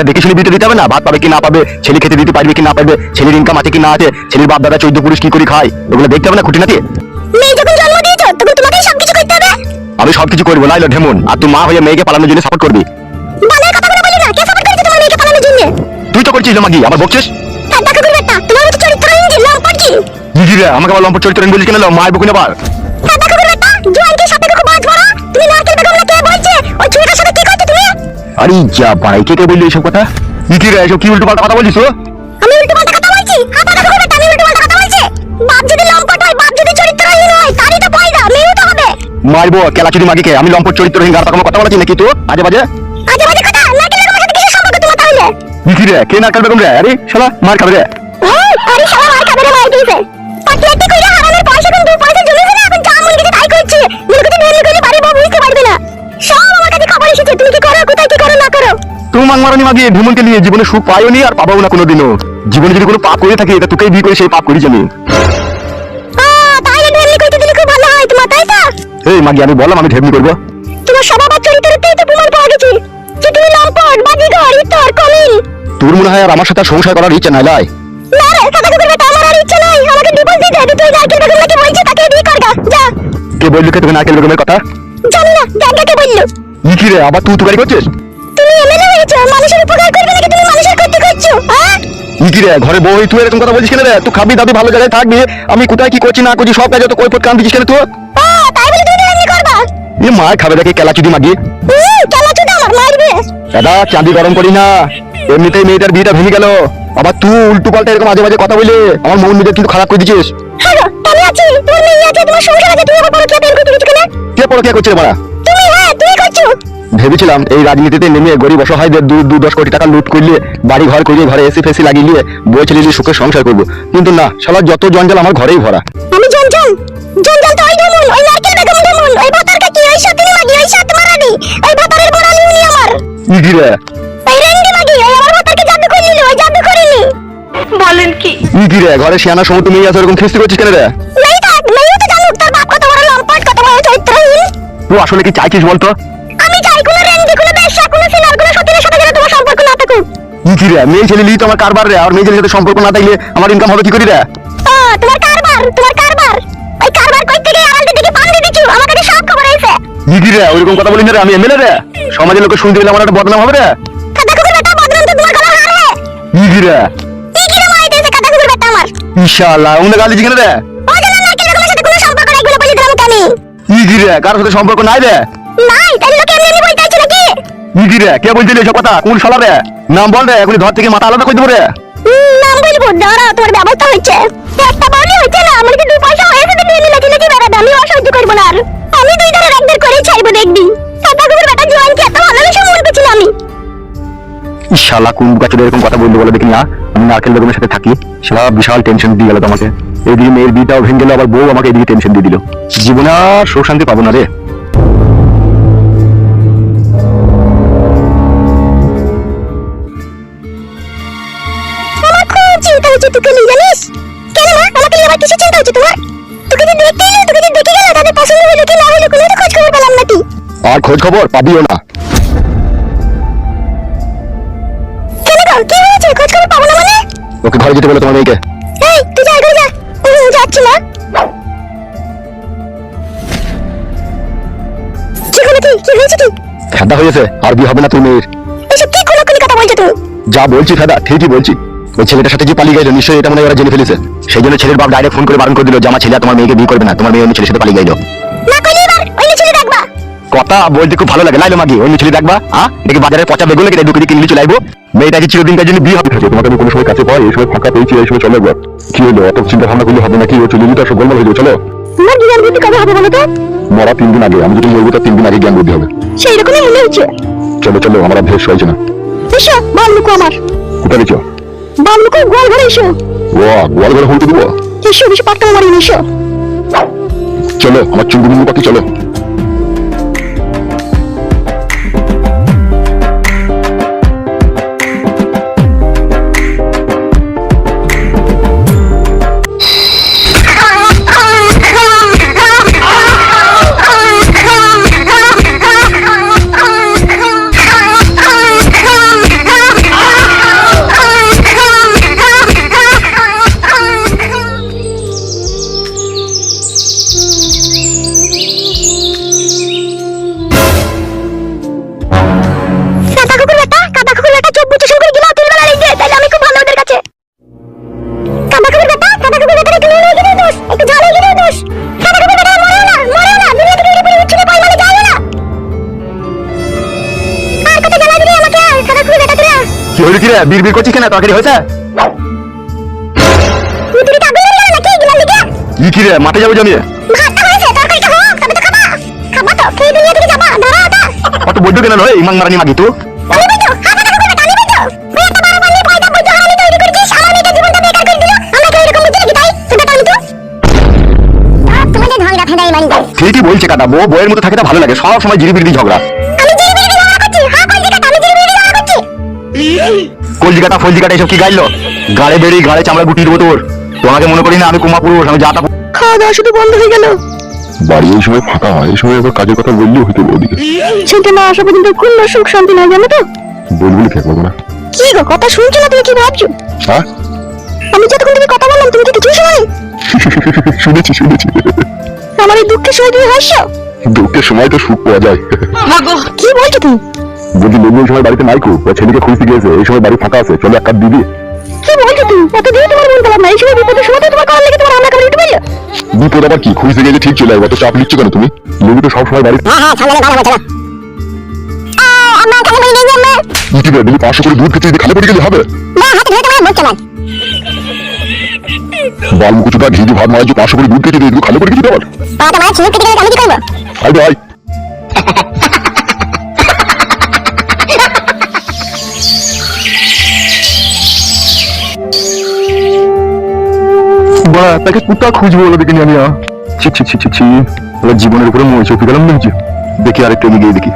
সেটা দেখে শুনে বিয়েটা দিতে হবে না? ভাত পাবে কি না পাবে? ছেলে খেতে দিতে পারবে কি না পারবে? ছেলের ইনকাম আছে কি না আছে? ছেলের বাপ দাদা চৈদ্দ পুরুষ কি করে খায়? ওগুলো দেখতে হবে না খুঁটিনাটি? মেয়ে যখন জন্ম দিয়েছ তখন তোমাকেই সবকিছু করতে হবে। আমি সবকিছু করব লাইলো ঢেমন। আর তুই মা হয়ে মেয়েকে পালানোর জন্য সাপোর্ট করবি। বালের কথা বলি না কে সাপোর্ট করেছে তোমার মেয়েকে পালানোর জন্য? তুই তো করছিস মাগি আমার বকছিস? তার দেখা করবে একটা তোমার মতো চরিত্রহীন যে লম্পট কি? দিদি রে আমাকে আবার লম্পট চরিত্র বলিস কেন? মায়ের বুকুনে বার তার দেখা করবে একটা জোয়ানকে সাথে খুব বাজ ভরা তুমি নারকেল বেগম না কে বলছে? ওই ছুরিটার সাথে কি করছ তুমি? আরে যা বাড়াই কে কে বললি এইসব কথা? কি কি রে এসব কি উল্টো পাল্টা কথা বলছিস ও আমি উল্টো পাল্টা কথা বলছি? হাতা দেখা করবে আমি উল্টো পাল্টা কথা বলছি? বাপ যদি লম্পট হয় বাপ যদি চরিত্রহীন হয় তারই তো পয়দা মেয়েও তো হবে। মারবো কেলা চুরি মাগিকে আমি লম্পট চরিত্রহীন গার কোনো কথা বলছি নাকি তো আজে বাজে। আজে বাজে কথা? নারকেল বেগমের সাথে কিসের সম্পর্ক তোমার তাহলে? কি কি রে কে না বেগম রে? আরে শালা মার খাবে রে। আরে সবাই মার খাবে রে মার দিয়েছে পাটলাটি কইরা হারানোর পয়সা কোন দু পয়সা জমেছে না এখন যা মন গেছে তাই করছে। ঢেলে কইলে বাড়ি বউ বুঝতে পারবে না। সব আমার কাছে খবর এসেছে। তুমি কি করো কোথায় কি করো। তুমি মাং মারানি মাগিয়ে ভ্রমণকে নিয়ে জীবনে সুখ পাইও নি আর পাবাও না কোনোদিনও। জীবনে যদি কোনো পাপ করে থাকি এটা তোকেই বিয়ে করে সেই পাপ করি আমি আহ, তাহলে ঢেলে কইতে দিলে খুব ভালো হয় তোমার তাই তো? এই মাগি আমি বললাম আমি ঢেমনি করব। তোমার স্বভাব আর চরিত্রতেই তো প্রমাণ পাওয়া গেছে। যে তুমি লম্পট ইতর কমিল। তোর মনে হয় আর আমার সাথে সংসার করার ইচ্ছা নাই লাই? না রে কথা আমার আর ইচ্ছে নাই। আমাকে ডিভোর্স দিতে দে তুই নারকেল বেগম নাকি বলছে তাকে বিয়ে করগা যা। কে বললি কে তোকে নারকেল বেগমের কথা? জানি না কে বলল। কি রে আবার তুই তুকারি করছিস? তুমি এমএলএ হয়েছো মানুষের উপকার করবে নাকি তুমি মানুষের ক্ষতি করছ হ্যাঁ? ই কি রে ঘরে বউ তুই এরকম কথা বলছিস কেন রে? তুই খাবি দাবি ভালো জায়গায় থাকবি। আমি কোথায় কি করছি না করছি সব কাজে তো কৈফত কান দিছিস কেন তুই? ও তাই বলে তুমি এমনি করবা? এ মার খাবে দেখে কেলা চুদি মাগি। কেলা চুদা আমার মারবে দাদা চাঁদি গরম করি না। এমনিতেই মেয়েটার বিয়েটা ভেঙে গেল। আবার তুই উল্টো পাল্টা এরকম আজে বাজে কথা বলে আমার মন নিজের কিন্তু খারাপ করে দিছিস হ্যাঁ আমি আছি। তোমার মেয়ে আছে তোমার সংসার আছে তুমি আবার বড় কে করতে কিছু কেন কে পড়ো কে করছে মারা তুমি হ্যাঁ তুমি করছ। ভেবেছিলাম এই রাজনীতিতে নেমে গরিব অসহায়দের দু দু দশ কোটি টাকা লুট করলে বাড়ি ঘর করিয়ে ঘরে এসি ফেসি লাগিয়ে নিয়ে বই ছেলে দিয়ে সুখে সংসার করব। কিন্তু না শালা যত জঞ্জাল আমার ঘরেই ভরা। আমি জঞ্জাল? জঞ্জাল তো ওই ডেমন ওই নারকেল বেগম ডেমন ওই ভাতার কাকি ওই সতিনী মাগি ওই সাত মারানি ওই ভাতারের বড়ালি উনি আমার। ই রে ওই রেন্ডি মাগি ওই আমার ভাতারকে জাদু করে নিল ওই জাদু করিনি। বলেন কি? ই ঘরে শিয়ানা সমুদ্র মেয়ে আছে এরকম খিস্তি করছিস কেন রে? মেয়ে থাক মেয়েও তো জানুক তার বাপ কত বড় লম্পট কত বড় চরিত্রহীন। তুই আসলে কি চাইছিস বলতো আমি চাই কোনো রেন্ডি কোনো বেশ্যা কোনো সিনার কোনো সতীনের সাথে যেন তোমার সম্পর্ক না থাকুক ই কি রে মেয়ে ছেলে লিই তো আমার কারবার রে। আর মেয়ে ছেলের সাথে সম্পর্ক না থাকলে আমার ইনকাম হবে কি করি রে? তোমার কারবার তোমার কারবার। ওই কারবার আড়াল পান আমার কাছে সব খবর আইছে রে? ওইরকম কথা বলিস না রে আমি এমএলএ রে। সমাজের লোকে শুনতে পেলে আমার একটা বদনাম হবে রে। কাদা কুকুর বেটা বদনাম তো তোমার গলা হার কি রে? কি কি মাই দিয়েছে কাদা কুকুর বেটা আমার। ইনশাআল্লাহ উনি গালি কেন রে? ও জানা না তোমার সাথে কোনো সম্পর্ক নাই বলে দিলাম আমি রে? কার সাথে সম্পর্ক নাই রে? নাই তাই লোকে এমনি এমনি বলতে আইছো নাকি? রে? কে বলছিলি এসব কথা? কোন শালা রে? নাম বল রে এখনই ধর থেকে মাথা আলাদা করে দেবো রে। নাম বলব? দাঁড়াও তোমার ব্যবস্থা হচ্ছে একটা বলি হচ্ছে না আমার কি দু পয়সা হয়েছে তো নিয়ে নাকি নাকি বেড়াবে আমি অসহ্য করব না আর। আমি দুই ধরে একদের করেই ছাড়বো দেখবি। কাদা কুকুর বেটা জোয়ানকে এত ভালোবেসে মন পেছিল আমি। শালা কোন গাছের এরকম কথা বলতে বলে দেখি না আমি নারকেল বেগমের সাথে থাকি শালা বিশাল টেনশন দিয়ে গেল তোমাকে। এদিকে মেয়ের বিয়েটাও ভেঙে গেল আবার বউ আমাকে এদিকে টেনশন দিয়ে দিল। জীবনে আর সুখ শান্তি পাবো না রে। চিন্তা হচ্ছে তোকে নিয়ে জানিস? কেন মা? আমাকে নিয়ে আবার কিছু চিন্তা হচ্ছে তোমার? তোকে যে দেখতে এলো তোকে যে দেখে গেল তাদের পছন্দ হলো কি না হলো কোনো তো খোঁজ খবর পেলাম নাকি আর খোঁজ খবর পাবিও না। কেন গো? কি হয়েছে? খোঁজ খবর পাবো না মানে? ওকে ঘরে যেতে বলে তোমার মেয়েকে। এই তুই যা এগিয়ে যা। হুম, যাচ্ছি না কি হলো কি? কি হয়েছে কি? ফেদা হয়েছে আর বিয়ে হবে না তুমি মেয়ের। এসব কি কোনো কথা বলছো তুমি? যা বলছি ফেদা ঠিকই বলছি। ওই ছেলেটার সাথে যে পালিয়ে গেল নিশ্চয়ই এটা মনে হয় ওরা জেনে ফেলেছে। সেই জন্য ছেলের বাপ ডাইরেক্ট ফোন করে বারণ করে দিল যে আমার ছেলে তোমার মেয়েকে বিয়ে করবে না তোমার মেয়ে অন্য ছেলের সাথে পালিয়ে গেল। না কইলে এবার ওই ছেলে দেখবা। কথা বলতে খুব ভালো লাগে লাইলো মাগি অন্য ছেলে দেখবা হ্যাঁ দেখি বাজারে পচা বেগুন লেগে দুটো কিনে চলে আইবো মেয়েটা কি চিরদিনকার জন্য বিয়ে হবে? তোমাকে আমি কোনো সময় কাছে পাই এই সময় ফাঁকা পেয়েছি এই সময় চলে যাব কি হলো অত চিন্তা ভাবনা করলে হবে নাকি? ও চলে যেতে আসো গোলমাল হয়ে যাবে চলো। তোমার জ্ঞান বুদ্ধি কবে হবে বলো তো? মরা তিন দিন আগে আমি যদি মরবো তার তিন দিন আগে জ্ঞান বুদ্ধি হবে। সেই রকমই মনে হচ্ছে। চলো চলো আমার অভ্যেস হয়েছে না। এসো বল লুকো আমার। কোথায় গেছো? গোয়াল ঘরে এসো। ওয়া গোয়াল ঘরে হলতে দিব? এসো বেশি পাটকা মারি এসো। চলো আমার চুঙ্গুমুঙ্গু পাখি চলো। করে দিল আমরা কেউ এরকম বুঝি নাকি তাই? সেটা আমি তো তোমাদের ঝগড়া ফেদাই মানি যাই ঠিকই বলছে কাটা বউ বইয়ের মতো থাকে তো ভালো লাগে সব সময় জিরি ঝগড়া। কলজি কাটা ফলজি কাটা এসব কি গাইলো? গাড়ে বেড়ি গাড়ে চামড়া গুটি দেবো তোর। তোমাকে মনে করি না আমি কুমা পুরুষ আমি যাতা খাওয়া দাওয়া শুধু বন্ধ হয়ে গেল। বাড়ি এই সময় ফাঁকা হয় এই সময় আবার কাজের কথা বললেও ওদিকে শুনতে না আসা পর্যন্ত কোনো সুখ শান্তি নাই জানো তো? বলবি না কি গো কথা শুনছো না তুমি কি ভাবছ? হ্যাঁ? আমি যতক্ষণ তুমি কথা বললাম তুমি কি কিছুই শোনি শুনেছি শুনেছি। আমার এই দুঃখের সময় তুমি হাসছো? দুঃখের সময় তো সুখ পাওয়া যায়। কি বলছো তুমি? বলছি লোক এই সময় বাড়িতে নাই খুব ও ছেলেকে খুঁজতে গিয়েছে এই সময় বাড়ি ফাঁকা আছে চলো এক কাপ দিবি কি বলছো তুমি? এত দিয়ে তোমার মন খারাপ না এই সময় বিপদের সময় তোমার করার লেগে তোমার করে উঠে বলল বিপদ আবার কি? খুঁজতে গেলে ঠিক চলে আসবে অত চাপ নিচ্ছ কেন তুমি? তো সবসময় বাড়ি হ্যাঁ হ্যাঁ সামনে ভালো আমার বলি নেই আমার পাঁচশো করে দুধ খেতে যদি খালি পড়ে গেলে হবে? না হাতে ধরে তোমার বাল ঘি দিয়ে ভাত মারাচ্ছ পাঁচশো করে দুধ খেতে দিয়ে খালি পড়ে গেছি তোমার পাটা মাছ ছিঁড়ে কেটে গেলে আমি কি করব? আই ভাই তাকে কুত্তা খুঁজবো বলে দেখিনি আমি। ছি ছি ছি ছি ছি। ওরা জীবনের উপরে মই চোখে গেলাম দেখছি দেখি আরেকটু গিয়ে দেখি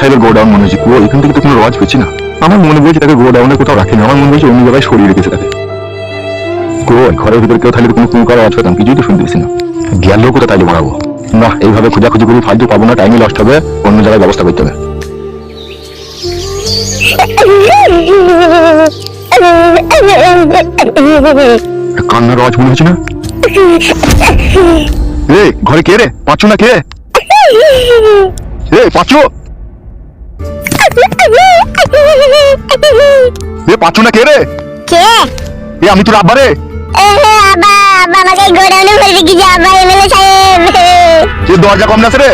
সাহেবের গোডাউন মনে এখান থেকে তো কোনো না। আমার মনে বলছে তাকে গোডাউনে কোথাও রাখেনি। আমার মনে হয়েছে অন্য জায়গায় সরিয়ে রেখেছে তাকে। কই ঘরের ভিতরে কেউ থাকলে তো কোনো আওয়াজ পেতাম কিছুই তো শুনতে না। গেল কোথায় তাইলে মারাবো। না এইভাবে খোঁজাখুঁজি করে ফালতু পাবো না টাইমই লস্ট হবে অন্য জায়গায় ব্যবস্থা করতে হবে। কান্নার আওয়াজ মনে হচ্ছে না? এ ঘরে কে রে? পাঁচু না কে? এ পাঁচু এ পাঁচু না কে রে? কে? এ আমি তোর আব্বা রে আবা আবা আমাকে গোডাউনে ভরে রেখেছি এমএলএ সাহেব। এ দরজা কম না আছে রে?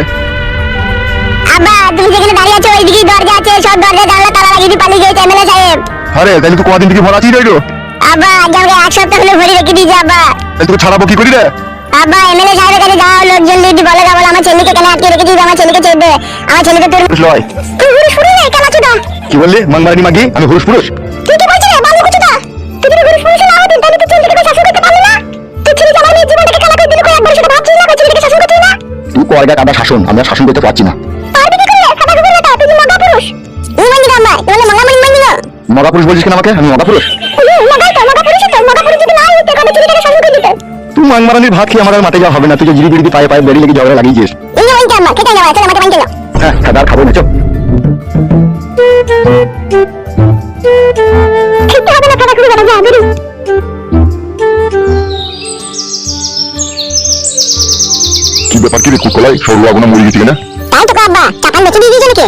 আবা তুমি যেখানে দাঁড়িয়ে আছো ওইদিকেই দরজা আছে সব দরজা জানলা তালা লাগিয়ে দিয়ে পালিয়ে গেছে এমএলএ সাহেব। আরে তাহলে তো কদিন থেকে ভরা আছিস রে আবা আগে আমাকে এক সপ্তাহ হলে ভরে রেখে দিয়েছে আবা তাহলে তোকে ছাড়াবো কি করি রে? আব্বা এমএলএ সাহেবের কাছে যাও লোকজন যদি বলে না আমার ছেলেকে কেন আটকে রেখেছিস আমার ছেলেকে ছেড়ে দে আমার ছেলেকে তোর লয়। তুই হুড়ুস রে কেন চুদা। কি বললি? মাংমারানি মাগি? আমি হুরুস পুরুষ? যদি হুড়ুস ফুড়ে না হতিস তাহলে তুই ছেলেকে শাসন করতে পারলি না। তুই ছেলে আমার মেয়ের জীবনটাকে খেলা করে দিলি করে একবার সেটা ভাবছিস না কই ছেলেকে শাসন করছিস না। তুই কয়গা কাদা শাসন আমরা শাসন করতে পারছি না। পারবি কি করে? খাতা কুকুর না তুই মগা পুরুষ। এই মানি গাম্মা তুই মগা মানি মানি না মগা পুরুষ বলছিস কেন আমাকে? আমি মগা পুরুষ। মগা তো মগা পুরুষ তো মগা পুরুষ যদি না হইতে কবে ছেলেকে শাসন করে দিতে তুই মাংমারানির ভাত খেয়ে আমার আর মাঠে যাওয়া হবে না তুই জিরি জিরি পায়ে পায়ে বেরিয়ে লেগে ঝগড়া লাগিয়েছিস। এই মানি কেটে যাওয়া চল আমাকে মানি হ্যাঁ খাবার খাব না চল। ব্যাপার কি রে কুকলাই সরু আগুনা মরে গেছি না তাই তো আব্বা চাপান বেঁচে দিয়ে দিয়েছে নাকি?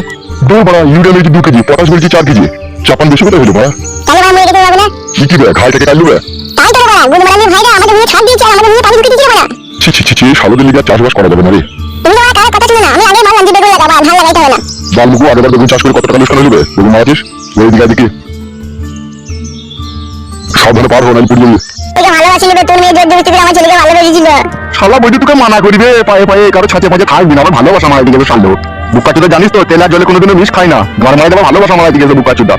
দূর বড়া ইউরিয়া মেয়েছি দু কেজি পটাশ বলছি চার কেজি। চাপান বেশি কোথায় হলো বড়া? তাহলে ভাই মরে গেতে যাবে কি কি বে ঘাইটাকে কাটলু বে তাই তো বড়া গুড মারানি ভাইরা আমাদের নিয়ে ছাড় দিয়েছে আমাদের নিয়ে পানি ঢুকে দিয়েছে বড়া। ছি ছি ছি ছি সালোদের লিগে চাষবাস করা যাবে না রে। তুমি আমার কারও কথা শুনে না আমি আগে মারলাম যে বেগুন লাগাবো আর ধান লাগাইতে হবে না। বালমুকু আগেবার বেগুন চাষ করে কত টাকা লোকসান হলো বেগুন মারাছিস ওই দিকে দেখি। সাবধানে পার হো না পুড়িয়ে তোকে ভালোবাসি নেবে তোর মেয়ে জোর জবরদস্তি করে আমার ছেলেকে ভালোবেসেছিল শালা বইটি তোকে মানা করিবে পায়ে পায়ে কারও ছাঁচে পাঁচে থাকবি না আমার ভালোবাসা মারা দিকে শালো। বুকা চুদা জানিস তো তেল জলে কোনোদিনও মিশ খাই না। ঘর মারা দেওয়া ভালোবাসা মারা দিকে বুকা চুদা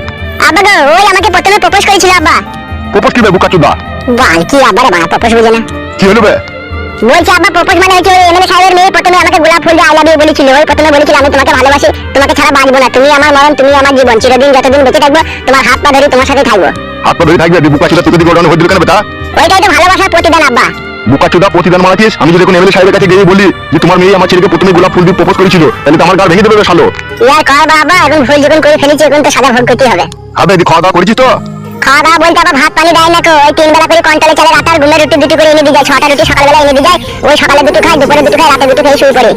আব্বা গো ওই আমাকে প্রথমে প্রপোজ করেছিল আব্বা। প্রপোজ কি বে বুকা চুদা বাল কি আব্বা রে প্রপোজ বুঝে না। কি হলো বে? বলছি আব্বা প্রপোজ মানে হচ্ছে ওই এমএলএ সাহেবের মেয়ে প্রথমে আমাকে গোলাপ ফুল দিয়ে আই লাভ ইউ বলেছিল। ওই প্রথমে বলেছিল আমি তোমাকে ভালোবাসি তোমাকে ছাড়া বাঁচবো না। তুমি আমার মরণ তুমি আমার জীবন। চিরদিন যতদিন বেঁচে থাকব তোমার হাত পা ধরে তোমার সাথে থাকব। হাত পা ধরে থাকবে? বুকা চুদা তোকে দিকে ওড়ানো হয়ে কেন বেটা? ওইটাই তো ভালোবাসার প্রতিদান আব্বা। বুকা চুদা প্রতিদান মারাছিস আমি যদি এমএলএ সাহেবের কাছে গিয়ে বলি যে তোমার মেয়ে আমার ছেলেকে প্রথমে গোলাপ ফুল দিয়ে প্রপোজ করেছিল তাহলে তো আমার গাল ভেঙে দেবে শালো। ইয়ার কর বাবা এখন ভুল যখন করে ফেলেছি এখন তো সাদা ভোগ করতে হবে। আবে দি খাওয়া দাওয়া করেছিস তো? খাওয়া দাওয়া বলতে আবার ভাত পানি দেয় না কো। ওই তিন বেলা করে কন্ট্রোলে চলে রাতার ঘুমের রুটি দুটো করে এনে দিয়ে যায়। ছটা রুটি সকালবেলা এনে দিয়ে যায়। ওই সকালে দুটো খায় দুপুরে দুটো খায় রাতে দুটো খেয়ে শুয়ে পড়ে।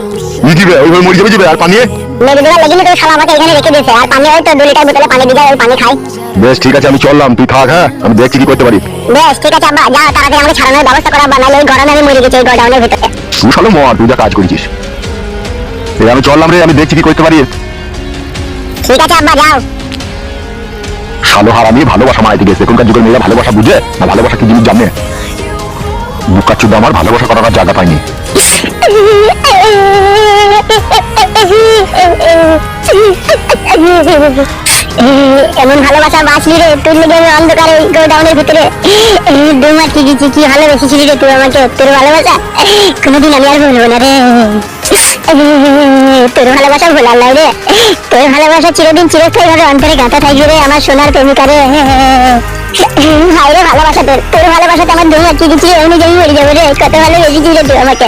কি বে ওইভাবে মরে যাবে যাবে। আর পানিয়ে? মেরে দেওয়ার তো শালা আমাকে এখানে রেখে দিয়েছে। আর পানি হয়তো দু লিটার বোতলে পানি দিয়ে ওই পানি খাই। বেশ ঠিক আছে আমি চললাম। তুই থাক হ্যাঁ? আমি দেখছি কি করতে পারি। বেশ ঠিক আছে আব্বা যাও তাড়াতাড়ি আমাকে ছাড়ানোর ব্যবস্থা করা ওই গরমে আমি মরে গেছি এই গোডাউনের ভিতরে। তুই শালো মর তুই যা কাজ করেছিস। এই আমি চললাম রে আমি দেখছি কি করতে পারি। ঠিক আছে আব্বা যাও। শালো হারামি ভালোবাসা মারাইতে গেছে এখনকার যুগের মেয়েরা ভালোবাসা বুঝে? না ভালোবাসা কি জিনিস জানে? বুকা আমার ভালোবাসা করার জায়গা পাইনি এমন ভালোবাসা বাঁচলি রে, তুই লেগে আমি অন্ধকারে গোডাউনের ভিতরে। দু কি গেছি, কি ভালোবেসেছিলি রে তুই আমাকে? তোর ভালোবাসা? কোনোদিন আমি আর ভুলবো না রে। তোর ভালোবাসা ভোলার নাই রে। তোর ভালোবাসা চিরদিন চিরস্থায়ী ভাবে অন্তরে গাঁথা থাকবে রে আমার সোনার প্রেমিকা রে। হাই রে, ভালোবাসা তোর। তোর ভালোবাসাতে আমার দু মাস কি গেছি এমনি জমি মরে যাবে রে। কত ভালো রেজি দিলে তুই আমাকে।